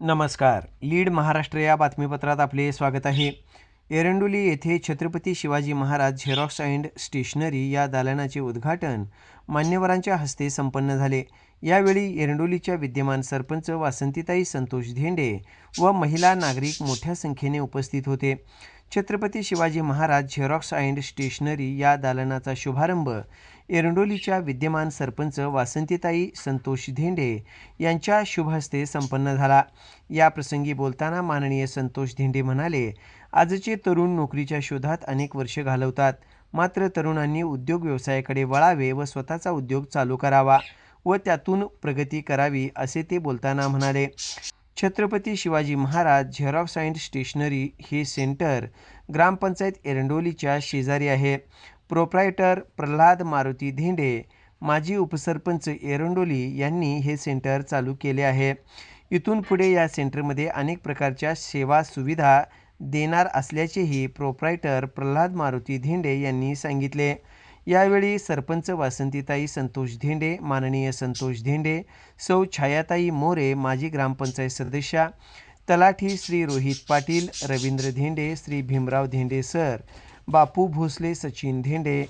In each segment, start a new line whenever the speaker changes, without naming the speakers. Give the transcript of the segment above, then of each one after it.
नमस्कार. लीड महाराष्ट्र या बातमीपत्रात आपले स्वागत आहे. एरंडोली येथे Chhatrapati Shivaji Maharaj xerox and stationery या दालनाचे उद्घाटन मान्यवरांच्या हस्ते संपन्न झाले. यावेळी एरंडोलीच्या विद्यमान सरपंच वासंतीताई संतोष धेंडे व महिला नागरिक मोठ्या संख्येने उपस्थित होते. Chhatrapati Shivaji Maharaj xerox and stationery या दालनाचा शुभारंभ एरंडोलीच्या विद्यमान सरपंच वासंतीताई संतोष धेंडे यांच्या शुभहस्ते संपन्न झाला. या प्रसंगी बोलताना माननीय संतोष धेंडे म्हणाले आजचे तरुण नोकरीच्या शोधात अनेक वर्ष घालवतात. मात्र तरुणांनी उद्योग व्यवसायाकडे वळावे व स्वतःचा उद्योग चालू करावा व त्यातून प्रगती करावी असे ते बोलताना म्हणाले. Chhatrapati Shivaji Maharaj xerox and stationery हे सेंटर ग्रामपंचायत एरंडोलीच्या शेजारी आहे. प्रोप्रायटर प्रल्हाद मारुती धेंडे माजी उपसरपंच एरंडोली यांनी हे सेंटर चालू केले आहे. इथून पुढे या सेंटरमध्ये अनेक प्रकारच्या सेवा सुविधा देणार असल्याचेही प्रोप्रायटर प्रल्हाद मारुती धेंडे यांनी सांगितले. यावेळी सरपंच वासंतीताई संतोष धेंडे माननीय संतोष धेंडे सौ छायाताई मोरे माजी ग्रामपंचायत सदस्या तलाठी श्री रोहित पाटील रवींद्र धेंडे श्री भीमराव धेंडे सर बापू भोसले सचिन धेंडे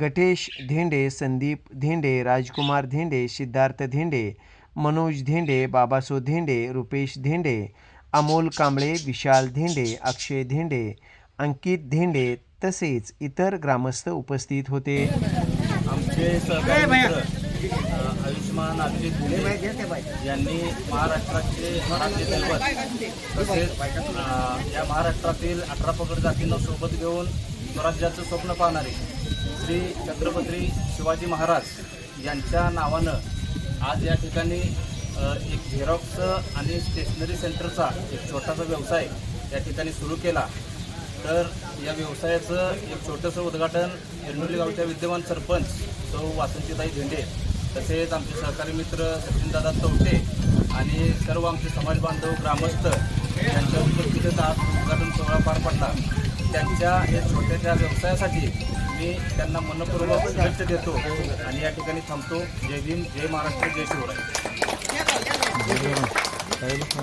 गटेश धेंडे संदीप धेंडे राजकुमार धेंडे सिद्धार्थ धेंडे मनोज धेंडे बाबासो धेंडे रुपेश धेंडे अमोल कांबळे विशाल धेंडे अक्षय धेंडे अंकित धेंडे तसेच इतर ग्रामस्थ उपस्थित होते.
आमचे सहकारी मित्र अ, आयुष्मान अभिजित भुले यांनी महाराष्ट्राचे मराठी दैवत तसेच या महाराष्ट्रातील अठरा पगड जातींना सोबत घेऊन स्वराज्याचं स्वप्न पाहणारे श्री छत्रपती शिवाजी महाराज यांच्या नावानं आज या ठिकाणी एक झेरॉक्स आणि स्टेशनरी सेंटरचा एक छोटासा व्यवसाय या ठिकाणी सुरू केला. तर या व्यवसायाचं एक छोटंसं उद्घाटन एरडोली गावच्या विद्यमान सरपंच सौ वासंतीताई झेंडे तसेच आमचे सहकारी मित्र सचिनदादा चौटे आणि सर्व आमचे समाज बांधव ग्रामस्थ यांच्या उपस्थितीत आज उद्घाटन सोहळा पार पडला. त्यांच्या या छोट्याशा व्यवसायासाठी मी त्यांना मनपूर्वक शुभेच्छा देतो आणि या ठिकाणी थांबतो. जय भीम जय महाराष्ट्र जय शिवराय.